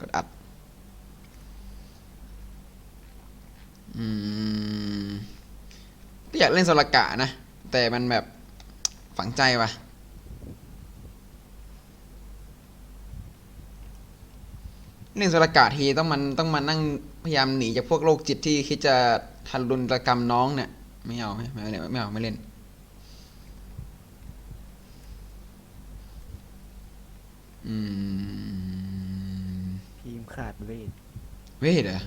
กดอัดอืมก็อยากเล่นโซลกะนะ แต่มันแบบฝังใจว่ะเล่นโซลกะทีต้องมันต้องมานั่งพยายามหนีจากพวกโรคจิตที่คิดจะทารุณกรรมน้องเนี่ย ไม่เอาไม่ไม่ไม่เอาไม่เล่น อืม ขาดเวทเวทเหรอ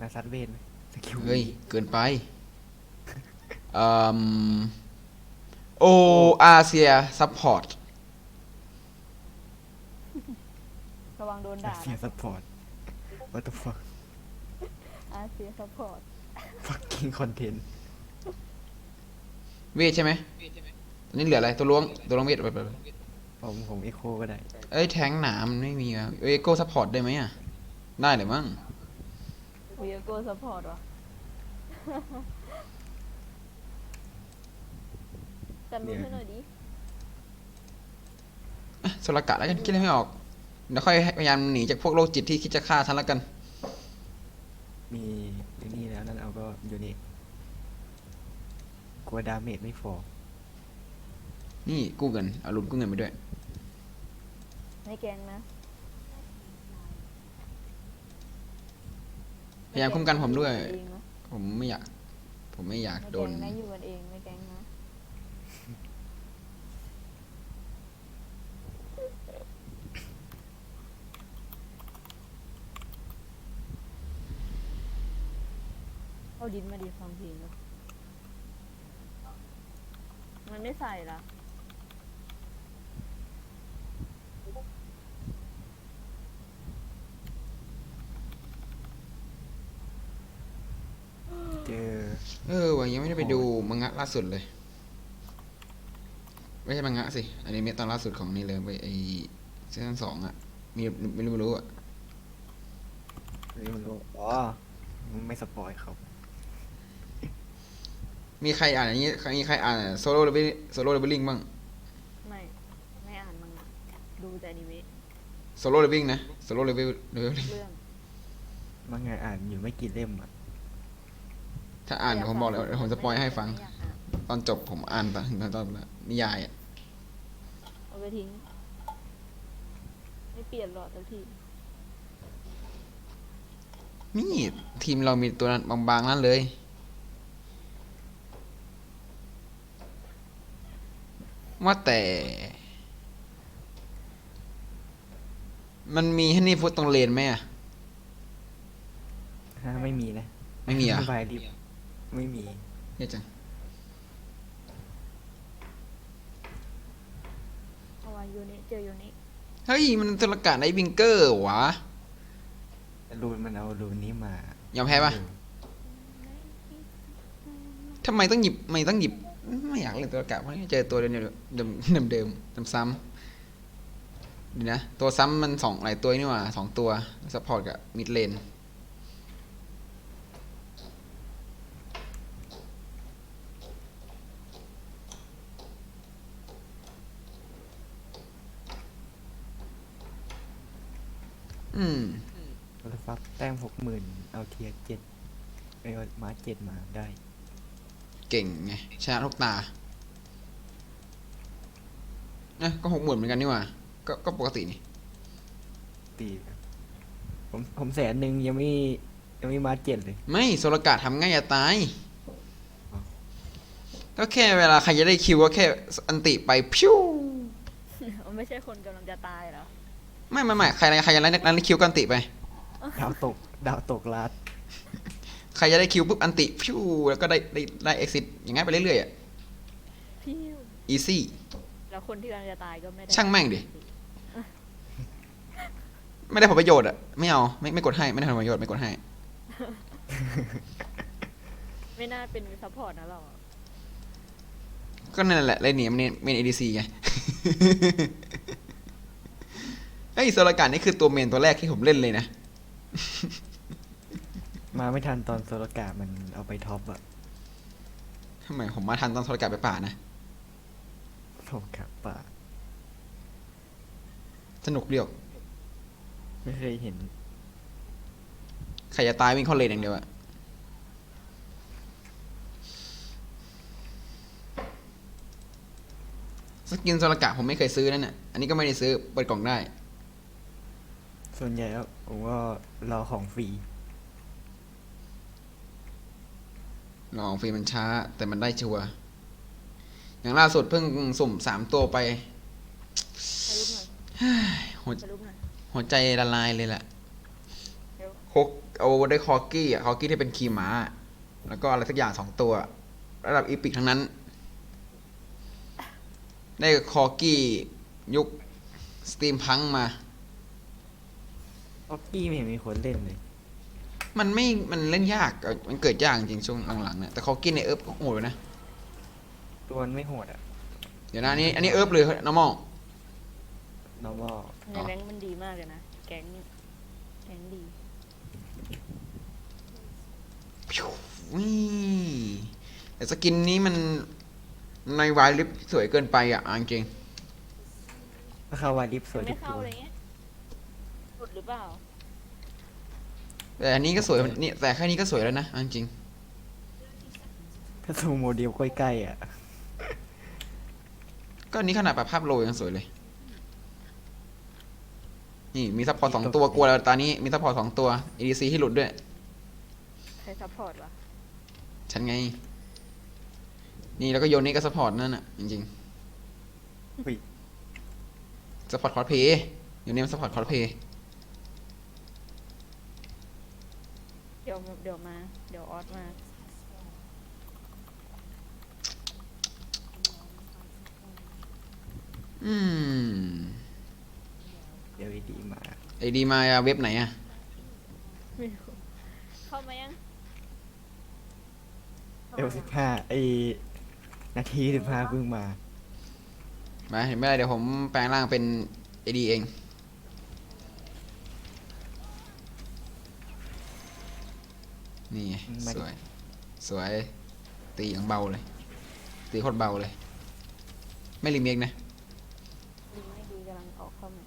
นาซัดเวทไหมสกิลเฮ้ย เกินไปอืมโออาเซียซัพพอร์ตระวังโดนอาด่าเซียนะซัพพอร์ต what the fuck อาเซียซัพพอร์ต fucking content เวทใช่ไหมตอนนี้เหลืออะไร ตัวล้วง ตัวล้วงเวทไปไปไป ผมผมเอ็โคก็ได้ เอ้ยแทงหนามนไม่มีอะเอโก้ซัพพอร์ตได้ไหมอะ ได้เลยมั้งวีโก้ซัพพอร์ตวะ จันรู้ให้หน่อยดิ อะโซลกะแล้วกันคิดอะไรไม่ออกเดี๋ยวค่อยพยายามหนีจากพวกโรคจิตที่คิดจะฆ่าฉันแล้วกัน มีไอ้นี่แล้วนั่นเอาก็อยู่นี่กลัวดาเมจไม่ฟอ นี่กู้เงินเอาลุ้นกู้เงินไปด้วย ในแกงนะพยายามคุ้มกันผมด้วย เองนะผมไม่อยาก ผมไม่อยากไม่โดแกน งนะอยู่กันเองไม่แกงนะเอาดินมาดีฟังเพลงแล้วมันไม่ใส่ละ เจอ เออวะ ยังไม่ได้ไปดูมังงะล่าสุดเลย ไม่ใช่มังงะสิอันนี้เมะตอนล่าสุดของนี่เลยไปไอซีซั่นสองอะมีไม่รู้ไม่รู้อะนี่มันรู้อ๋อไม่สปอยครับ มีใครอ่านอย่างนี้มีใครอ่านโซโล่เลเวลโซโล่เลเวลลิ่งบ้างไม่ ไม่อ่านมังงะดูแต่อนิเมะโซโล่เลเวลลิ่งนะโซโล่เลเวลเลเวลลิ่งเรื่องมังงะอ่านอยู่ไม่กี่เล่มอะ ถ้าอ่านผมบอกเลยเดี๋ยวผมสปอยให้ฟังไม่อยากอ่านตอนจบผมอ่านไปถึงตอนตอนนิยายอะเอาไปทิ้ง ไม่เปลี่ยนหรอกสักทีนี่ทีมเรามีตัวนั้นบางๆนั่นเลย ว่าแต่ มันมีฮันนี่ฟุตตรงเลนไหมอะฮะไม่มีนะไม่มีอะบายดิบ ไม่มีเยอะจังเอาวายูนิเจอยูนิเฮ้ย มันตุลกะไนบิงเกอร์วะ รูนมันเอารูนนี้มายอมแพ้ปะทำไมต้องหยิบไม่ต้องหยิบ ไม่อยากเล่นตุลกะเพราะเจอตัวเดิมเดิมเดิมเดิมๆซ้ำๆดีนะ ตัวซ้ำมันสองหลายตัวนี่หว่าสองตัวซัพพอร์ตกับมิดเลน อืม โทรศัพท์แต้มหกหมื่นเอาเทียเจ็ดไอ้มาเจ็ดมาได้ เก่งไงชนะทุกตานะก็หกหมื่นเหมือนกันนี่หว่า ก็ก็ปกตินี่ตีครับผมผมแสนหนึ่งยังไม่ยังไม่มาเจ็ดเลย ไม่โซลกาทำง่ายจะตายอ๋อก็แค่เวลาใครจะได้คิวก็แค่อันติไปพิ้ว ไม่ใช่คนกำลังจะตายเหรอ ไม่ไม่ไม่ใครใครจะได้นั้นคิวก็อันติไป ดาวตก ดาวตกลาดใครจะได้คิวปุ๊บอันติพิ้วแล้วก็ได้ได้ได้เอ็กซิสอย่างงั้นไปเรื่อยๆอะพี่อีซี่ แล้วคนที่กำลังจะตายก็ไม่ได้ช่างแม่งดิ ไม่ได้ผลประโยชน์อะไม่เอาไม่ไม่กดให้ไม่ได้ผลประโยชน์ไม่กดให้ ไม่น่าเป็นซัพพอร์ตนะเราก็นั่นแหละเลยหนีมันเมนเอดีซีไง ไอ้ยโซลกานี่คือตัวเมนตัวแรกที่ผมเล่นเลยนะ มาไม่ทันตอนโซลกามันเอาไปท็อปอะทำไมผมมาทันตอนโซลกาไปป่านะ โซลกาป่าสนุกเดียวไม่เคยเห็น ใครจะตายวิ่งเข้าเลนอย่างเดียวอะสกินโซลกะผมไม่เคยซื้อนั่นน่ะ อันนี้ก็ไม่ได้ซื้อ เปิดกล่องได้ ส่วนใหญ่แล้วผมก็รอของฟรีลองฟรีมันช้า แต่มันได้ชัวร์อย่างล่าสุดเพิ่งสุ่มสามตัวไปถ่ายรูปหน่อยหัวถ่ายรูปหน่อยหัวใจละลายเลยแหละเร็วโคกเอาได้คอกี้อะคอกี้ที่เป็นคีหมา แล้วก็อะไรสักอย่างสองตัว ระดับอีพิกทั้งนั้น ได้คอกี้ยุคสตรีมพังมา ออกกี้ไม่เห็นมีคนเล่นเลย มันไม่ มันเล่นยากเอามันเกิดยากจริงช่วงหลังๆเนี่ย แต่คอกี้ในเอิร์ฟก็โหดอยู่นะ ตัวมันไม่โหดอะเดี๋ยวนะอันนี้ อันนี้เอิร์ฟเลยน้องมอง normal ในแบงค์มันดีมากเลยนะ แก๊งนี่แก๊งดีวิแต่สกินนี้มันในวายลิฟสวยเกินไปอะเอาจริง ถ้าเข้าวาลิฟสวยไม่ทุกเข้าตัว เลยเงี้ยหลุดห รือเปล่าๆแต่อันนี้ก็สวยนี่แต่แค่นี้ก็สวยแล้วนะเอาจริงถ้าซูมโมเดลใกล้ๆอะก็อันนี้ขนาดปรับภาพโลยังสวยเลย นี่มีซัพพอร์ตสองตัวกลัวแล้วตานี้มีซัพพอร์ตสองตัว EDC ที่หลุดด้วย ใครซัพพอร์ตวะ ฉันไง นี่แล้วก็โยนนี่ก็ซัพพอร์ตนั่นน่ะ จริงอุ้ยๆซัพพอร์ตคอร์สเพย์โยนนี่มันซัพพอร์ตคอร์สเพย์ ดี๋ยวเดี๋ยวมา เดี๋ยวออสมา อืมเดี๋ยวดีมา ไอดีมาเว็บไหนอะไม่รู้เข้ามายังเอลสิบห้าไอนาทีสิบห้าเพิ่งมา มาเห็นไหมล่ะเดี๋ยวผมแปลงร่างเป็นไอดีเอง นี่ไงมาดิ สวย สวย ตีอย่างเบาเลย ตีโคตรเบาเลย ไม่รีเมคนะ ดีไม่ดีกำลังออกเข้ามา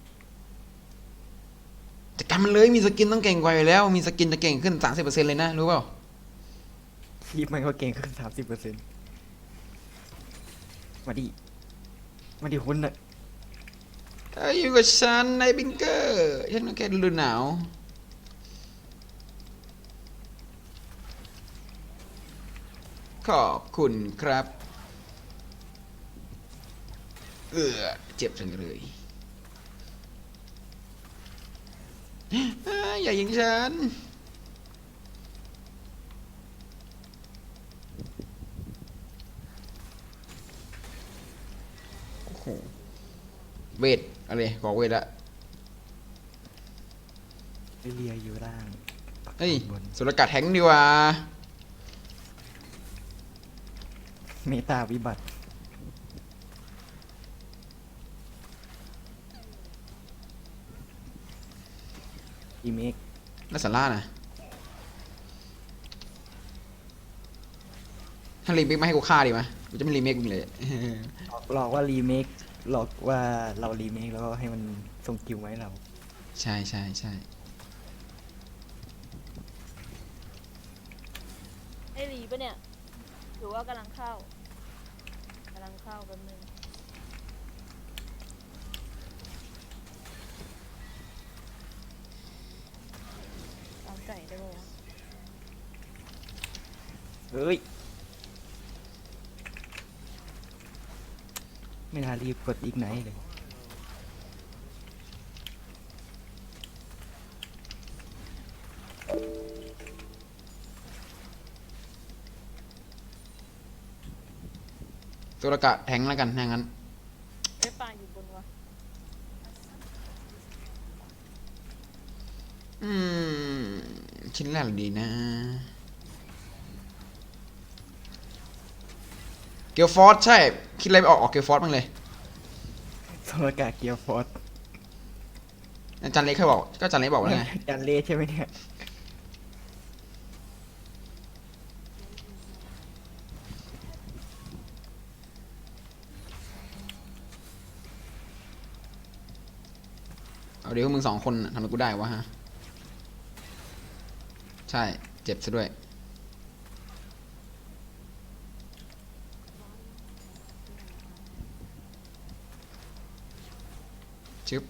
จะกำมันเลยมีสกินต้องเก่งกว่าอยู่แล้ว มีสกินจะเก่งขึ้น 30%เลยนะ รู้เปล่าคลิปมันก็เก่งขึ้นสามสิบเปอร์เซ็นต์มาดิมาดิคุณน่ะเอ้ยอยู่กับฉันในบิงเกอร์ฉันก็แค่ฤดูหนาว ขอบคุณครับเออเจ็บจังเลยอ้าอย่ายิงฉันโอ้โหเวทอะไรขอเวทละเรียอยู่ล่างเฮ้ยบนสุรกาศแทงค์ดีกว่า เมตาวิบัติ อีเมกน่าสาระนะถ้ารีเมคมาให้กูฆ่าดีไหมกูจะไม่รีเมคมึงเลยหลอกว่ารีเมคหลอกว่าเรารีเมคแล้วก็ให้มันส่งกิวมาให้เรา ใช่ใช่ใช่ไอ้รีปะเนี่ยห รือว่ากำลังเข้ากำลังเข้าแป๊บนึงตามไก่ได้ปะวะเฮ้ย ไม่น่ารีบกดอีกไหนเลย สุรกาศแทงค์แล้วกันถ้างั้นไอ้ปลาอยู่บนวะอืมชิ้นแรกดีนะ เกียวฟอร์สใช่ คิดอะไรไม่ออกออกเกียวฟอร์สบ้างเลยโซลกาเกียร์ฟอร์สอาจารย์เล็กเคยบอก ก็อาจารย์เล็กบอกแล้วไง จันเลใช่ไหมเนี่ย เอาเดี๋ยวพวกมึงสองคนน่ะทำให้กูได้วะฮะ ใช่ เจ็บซะด้วย ชึบ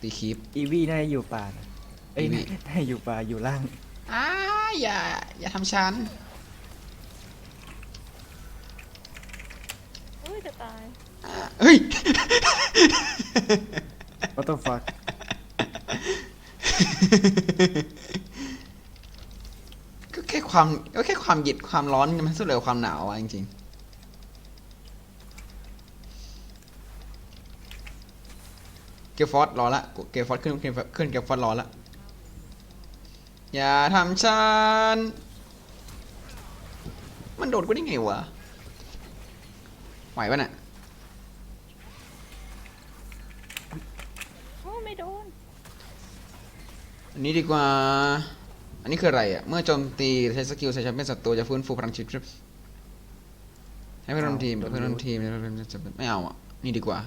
ตีคีปอีวีน่าจะอยู่ป่านะเอ้ยอีวีน่าจะอยู่ป่าอยู่ล่าง อ้าอย่า อย่าทำฉันเฮ้ยจะตายอ่าเฮ้ย What the fuck ก็แค่ความก็แค่ความเย็นความร้อนมันสู้เลยความหนาวอะจริงๆเกลฟอร์ดรอละเกลฟอร์ดขึ้นขึ้นเกลฟอร์ดรอละอย่าทำฉันมันโดดกูได้ไงวะไหวปะน่ะ อันนี้ดีกว่า อันนี้คืออะไรอะ เมื่อโจมตีใช้สกิลใช้แชมเปี้ยนศัตรูจะฟื้นฟูพลังชีวิตให้เพื่อนร่วมทีมเพื่อนร่วมทีมจะไม่เอาอะ นี่ดีกว่า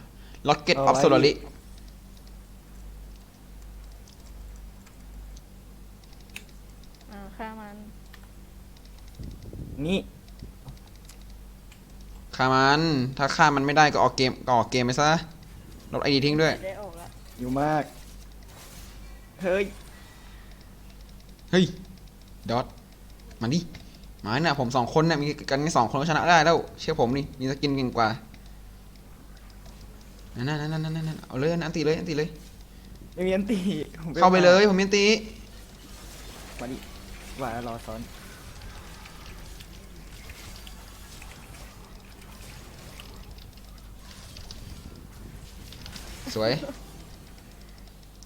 Rocket เอา of ไว้ Solari อ่าฆ่ามันนี่ฆ่ามัน ถ้าฆ่ามันไม่ได้ก็ออกเกมก็ออกเกมไปซะ ลบไอดีทิ้งด้วย ได้ออกละ อยู่มาก เฮ้ย เฮ้ยดอทมาดิมาเนี่ยผมสองคนเนี่ยมีกันแค่สองคนก็ชนะได้แล้ว เชื่อผมนี่มีสกินเก่งกว่านั่นนั่นนั่นนั่นนั่นเอาเลยอันตีเลยอันตีเลยไม่มีอันตีผมเข้าไปเลยผมมีอันตีมาดิว่ารอซ้อนสวย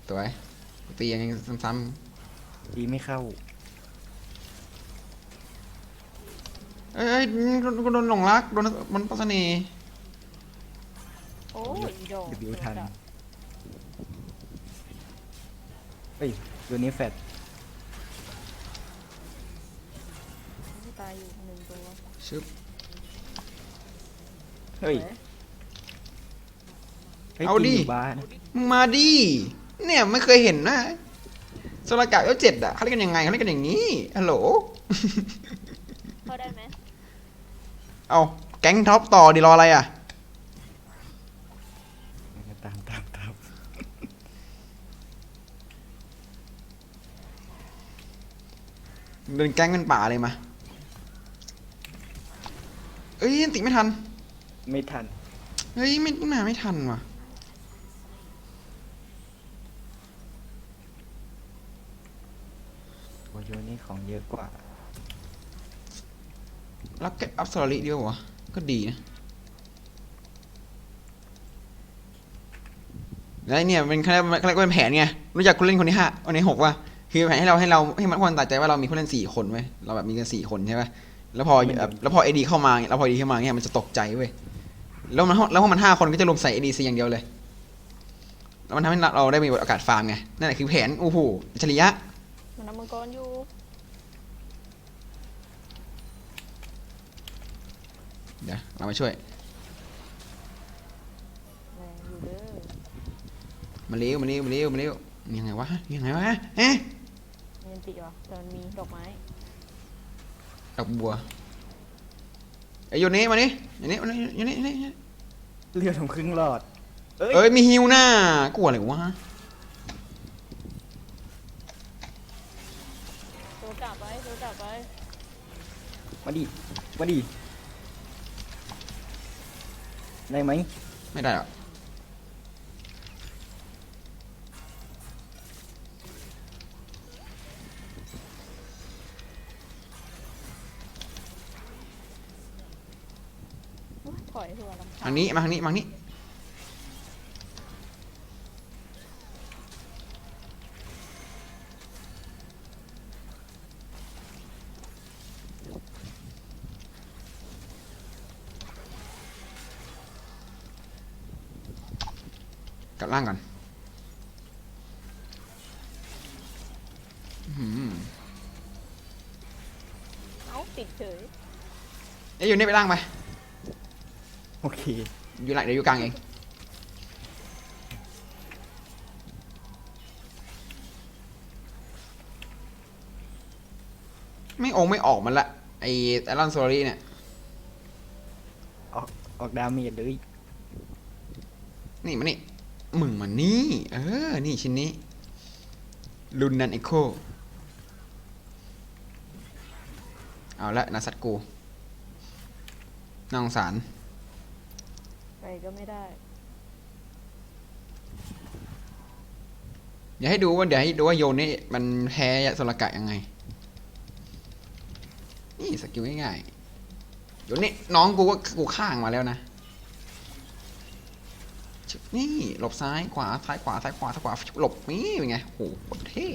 สวย ตียังไงซ้ำ ตีไม่เข้าๆเอ้ยเอ้ยโดนโดนหลงรักโดนบนปัสนีโอ้ยอีดอก W ทันเฮ้ยตัวนี้แฟดตายอยู่หนึ่งตัวชึบเฮ้ยสวยฮ้ยเอาดิตียู่บ้านมึงมาดิเนี่ยไม่เคยเห็นนะ โซลากะยเจ็ดอะเขาเล่นกันยังไงเขาเล่นกันอย่างนี้ฮัลโหลเข้าได้ไหมเอาแก๊งท็อปต่อดีรออะไรอะตามตามตามเดินแก๊งเป็นป่าเลยมาเอ้ยติไม่ทัน ไม่ทัน เฮ้ยไม่มาไม่ทันว่ะ โอ้ ยูนี่ของเยอะกว่าแล้วเก็ตอัพสตอรี่ดีกว่าวะก็ดีนะ แล้วเนี่ยเป็นเขาเรียกว่าเขาเรียกว่าเป็นแผนไง รู้จักคนเล่นคนที่ห้าคนที่หกว่า คือแผนให้เราให้เราให้มันคนตัดใจว่าเรามีผู้เล่นสี่คนไว้ยเราแบบมีกันสี่คนใช่ปะแล้วพอแบบแล้วพอเอดีเข้ามาเนี่ยแล้วพอเอดีเข้ามาเนี่ยมันจะตกใจเว้ย แล้วมันแล้วพอมันห้าคนก็จะรวมใส่เอดีซีอย่างเดียวเลย แล้วมันทำให้เราได้มีโอกาสฟาร์มไง นั่นแหละคือแผน โอ้โหอัจฉริยะ มันนำมังกรอยู่เดี๋ยวเรามาช่วย แรงอยู่เด้อมาเร็วมาเร็วมาเร็วมาเร็วยังไงวะยังไงวะเอ๊ะมีอันติวะแต่มันมีดอกไม้ดอกบัวไอ้ยโยนนี้มานี่โยนนี้โยนนี้โยนนี้โยนนี้เลือดผมครึ่งหลอด เอ้ย เอ้ยมีฮิวหน้ากลัวอะไรวะ มาดิ มาดิ ได้ไหมไม่ได้หรอกอุ๊ยถอยหัวลำทางนี้มาทางนี้มาทางนี้ ล่างก่นเอาติดเฉยไอ้อยู่นี่ไปล่างไป โอเค อยู่ไหนเดี๋ยวอยู่กลางเอง ไม่องไม่ออกมันละ ไอ้ไอรอนโซลี่เนี่ย ออกออกดาเมจเลย นี่มานี่ มึงมานี่ เออ นี่ชิ้นนี้ ลุนนันเอโค เอาละนาซัดกูน่าสงสาร ไปก็ไม่ได้ เดี๋ยวให้ดูว่าเดี๋ยวให้ดูว่าโยนนี่มันแพ้ยะโซลกะยังไง นี่สกิลง่ายๆโยนนี่น้องกูก็กูข้างมาแล้วนะชึบ นี่หลบซ้ายขวาซ้ายขวาซ้ายขวาซ้ายขวาหลบนี่เป็นไงโอ้โหโคตรเท่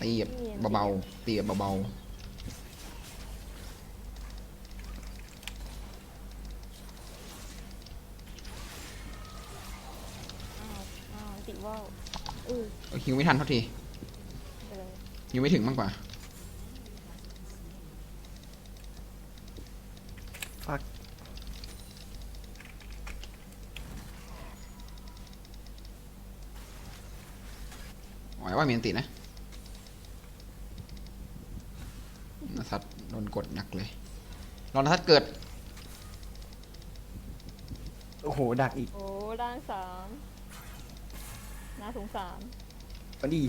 ตีแบบเบาๆตีแบบเบาอ้าวอ้าวติว่าวเออๆเอาฮิวไม่ทันเท่าทีไปเลยฮิวไม่ถึงมากกว่าฟั กหวังว่ามีอันตินะนาซัดโดนกดหนักเลยรอนาซัดเกิด โอ้โห ดักอีกโอ้ร่างสามน่าสงสารมาดี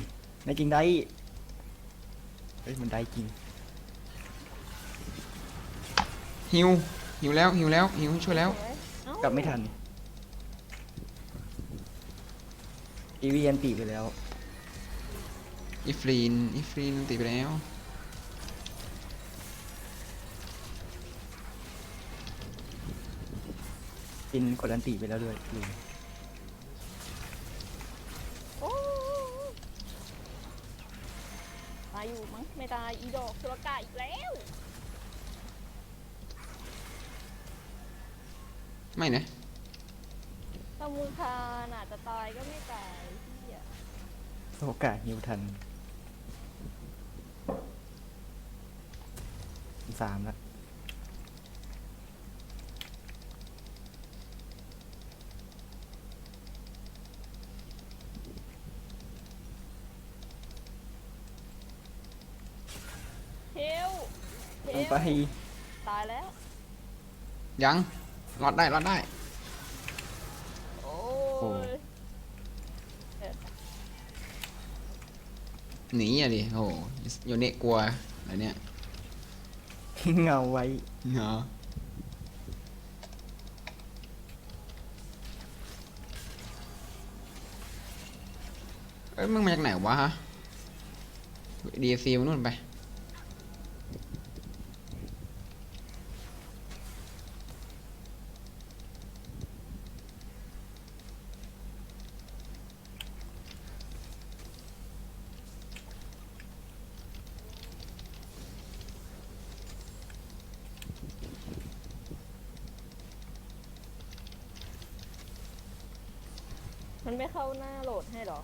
ในจริงได้ เฮ้ย มันได้จริงฮิวฮิวแล้วฮิวแล้วฮิวช่วยแล้วเฮ้ยเอ้ากลับไม่ทันอีวีอันตีไปแล้ว อีฟรีนอีฟรีนอันติไปแล้วกินกดอันตีไปแล้วด้วยลืมโอ้ตายอยู่มั้งไม่ตายอีดอกสุรกาอีกแล้วไม่นะถ้ามูคานอาจจะตายก็ไม่ตายเหี้ย โอกาสฮิวทัน สามละเฮลเฮต้องลไปตายแล้ว ยังรอดได้รอดได้ โอ้โอ้ยเออหนีอะดิโอ้โหโยเนะกลัวอะไรเนี่ย ทิ้งเงาไว้ เหรอเอ้ยมึงมาจากไหนวะฮะดีซีมันนู่นไป มันไม่เข้าหน้าโหลดให้เหรอ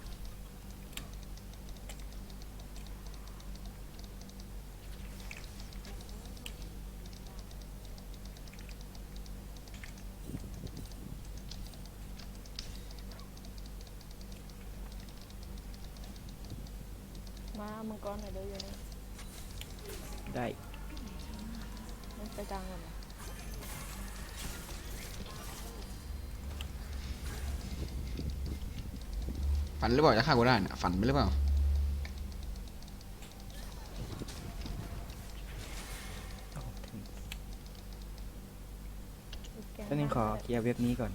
มามังกรหน่อยเดี๋ยวอยู่นี่ ได้มันไปกลางก่อนนะฝันหรือเปล่าจะฆ่ากูได้น่ะฝันไปหรือเปล่าแกงก็นึงขอเคลียร์เว็บนี้ก่อน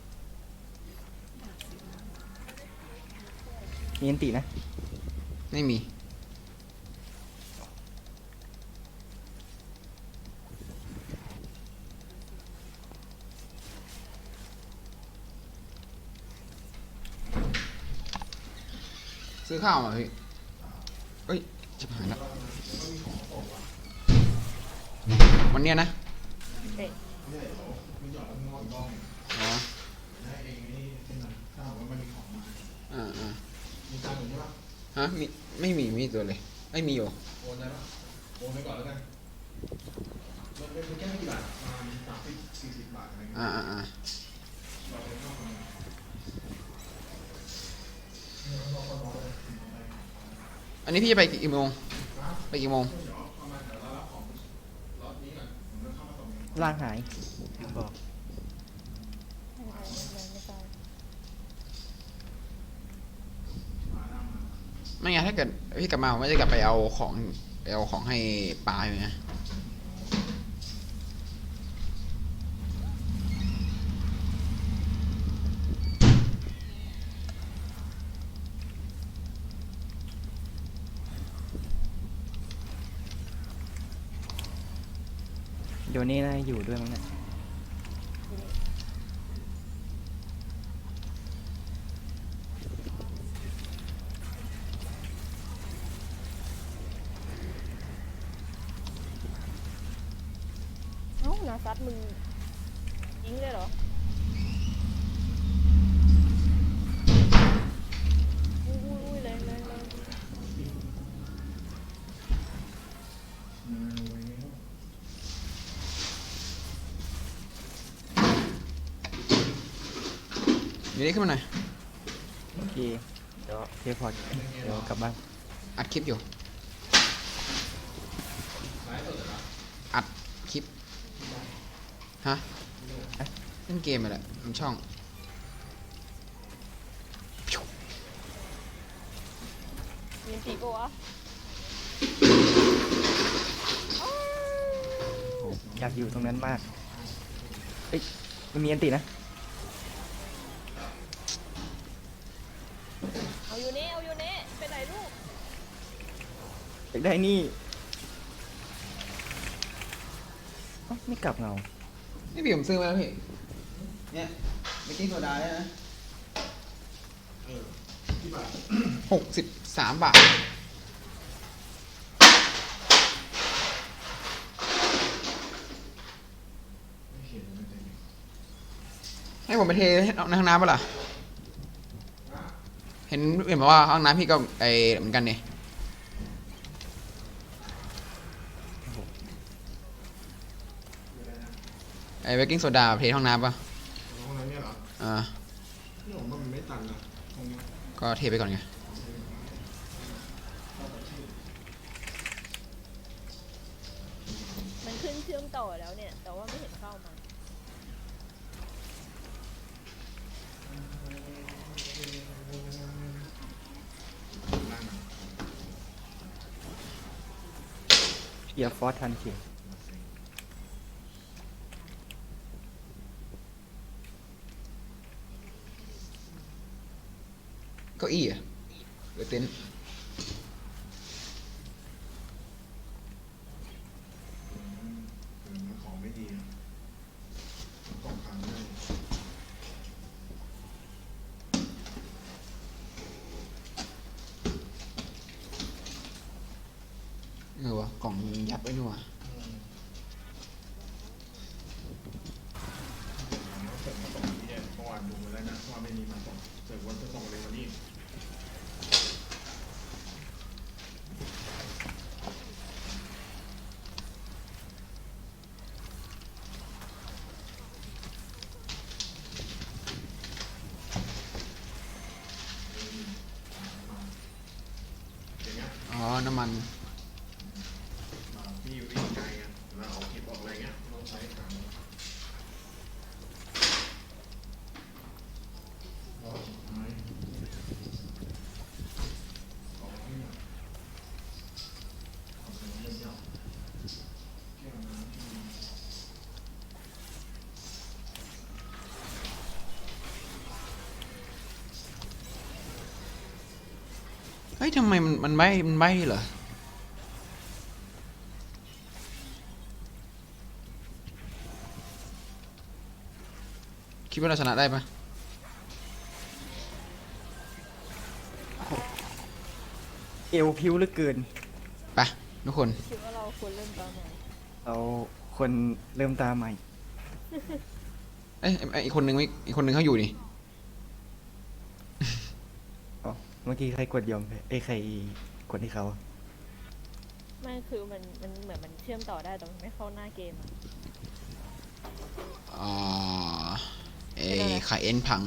มีอันตีนะ ไม่มี ซื้อข้าวมาพี่เอ้ยจะหายแล้ววันเนี้ยนะเด็กอ๋ออ่าอ่าฮะมีไม่มีไม่มีตัวเลยไม่มีอยู่โอนได้ปะโอนไปก่อนแล้วกันมันเป็นแค่ไม่กี่บาทประมาณสามสิบสี่สิบบาทอะไรเงี้ยอ่าอ่าอ่า อยเลยอันนี้พี่จะไปกี่โมง ไปกี่โมงเดี๋ยวประมาณเดี๋ยวเรารับของรถนี้ก่อนผมจะเข้ามาส่งเองร่างหายบอกไม่ไม่ไม่ไม่ตายมาหน้ามาไม่งั้นถ้าเกิดพี่กลับมาผมก็จะกลับไปเอาของไปเอาของให้ปลาอยู่ไง เดี๋ยวนี้น่าอยู่ด้วยมั้งเนี่ยเอ้านาซัดมึงยิงเลยเหรออุ้ยอุ้ยอุ้ยเลยเลยเลย อยู่ นี่ขึ้นมาหน่อย โอเคเดี๋ยวเทพอร์ตเดี๋ยวกลับบ้านอัดคลิปอยู่ อัดคลิป ฮะเล่นเกมอะไรทำช่อง มีตีปะวะโอ้อยากอยู่ตรงนั้นมากเอ้ยมันมีอันตินะ อยากได้นี่เอ้าไม่กลับเงา นี่พี่ผมซื้อมาแล้วพี่ เนี่ยเบกกิ้งโซดาได้นะหกสิบสามบาทไม่เห็นมันเต็มให้ผมไปเทในห้องน้ำปะล่ะ เห็นเห็นบอกว่าห้องน้ำพี่ก็ไอเหมือนกันเนี่ย ไอเบกกิ้งโซดาเทห้องน้ำปะห้องนั้นเนี่ยเหรออ่านี่ผมว่ามันไม่ตันนะตรงนี้ก็เทไปก่อนไงมันขึ้นเชื่อมต่อแล้วเนี่ย แต่ว่าไม่เห็นเข้ามานั่งนะเกียร์ฟอสทันทีเก้าอี้อะหรือเต็นท์ อืมมันของไม่ดีอะต้องพังได้ เออวะกล่องยับ ไว้หนี่วเขาเสริมมาส่งที่เนี่ยเมื่อวานดูแล้วนะว่าไม่มีมาส่งเสร็จวันจะส่งเลยวันนี้ อย่างเงี้ย อ๋อ น้ำมัน อ่าพี่วิ่งไกลไงแล้วเอาคลิปออกอะไรเงี้ยต้องใช้ถังรอสุดท้ายของที่เนี่ยของที่เนี่ยยาวแก้วน้ำที่ เฮ้ยทำไมมันมันไม่มันไม่เหรอคิดว่าเราชนะได้ปะเอวพิ้วเหลือเกิน ไปทุกคน คิดว่าเราควรเริ่มตอนไหนเอาคนเริ่มตามใหม่ เอ้ยไอ้อีกคนนึงไม่อีกคนนึงเขาอยู่นี่ื่อกี้ใครกดยอมไอ้ใครกดให้เขาไม่คือมันมันเหมือนมันเชื่อมต่อได้แต่มันไม่เข้าหน้าเกมอ่าเอ้ขาเอ็นพัง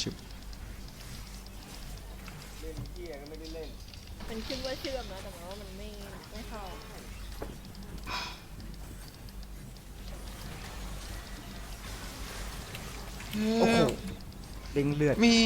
ชิบมันคิดว่าเชื่อมนะแต่ว่ามันไม่ เด้งเลือดมี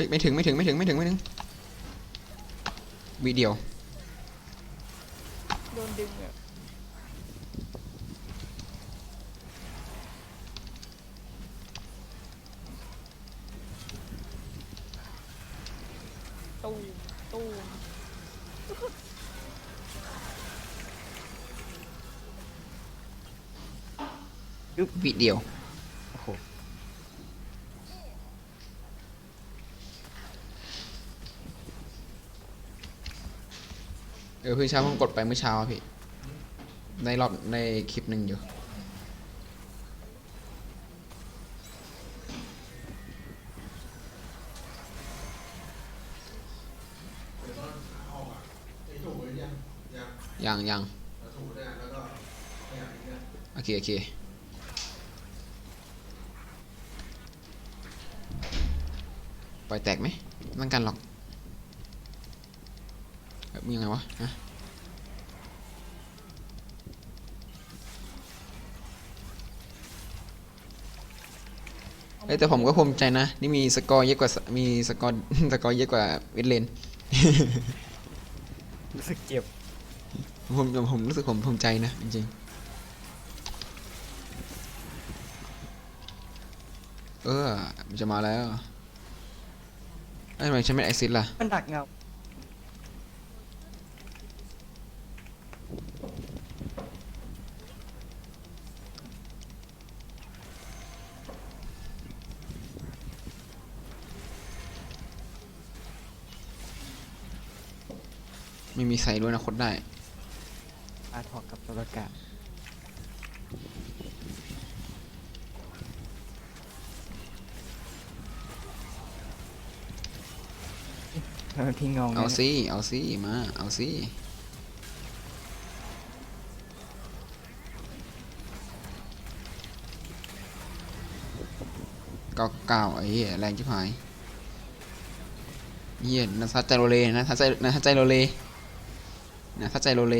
ฮ้ยไม่ถึงไม่ถึงไม่ถึงไม่ถึงไม่ถึงวิดีโอโดนดึงอะตูมตูมวิดีโอ โอ้โห เอเช้าผมกดไปเมื่อเช้าอะพี่ ในรอบในคลิปหนึ่งอยู่ ยังยังโอเค โอเค ปล่อยแตกไหมไม่ต้องกันหรอกมึงยังไงวะฮะ เอ้ยแต่ผมก็ภูมิใจนะ นี่มีสกอร์เยอะกว่าสมีสกอร์สกอร์เยอะกว่าเวทเลนรู้สึกเจ็บผมผมรู้สึกผมภูมิใจนะจริงๆเออมันจะมาแล้วเอ้ยทำไมฉันไม่ไอซิดล่ะ มันดักเงา ไม่มีใส่ด้วยนะคดได้อาถอกกับตัวกาศเออทิ้งเงาเอาเนี่ยสิเอาสิมาเอาสิเก้าเก้าไอ้เหี้ยแรงชิบหายเหี้ยนัทใจโรเลนะทัใจนัทใจโรเล นะทัใจโรเล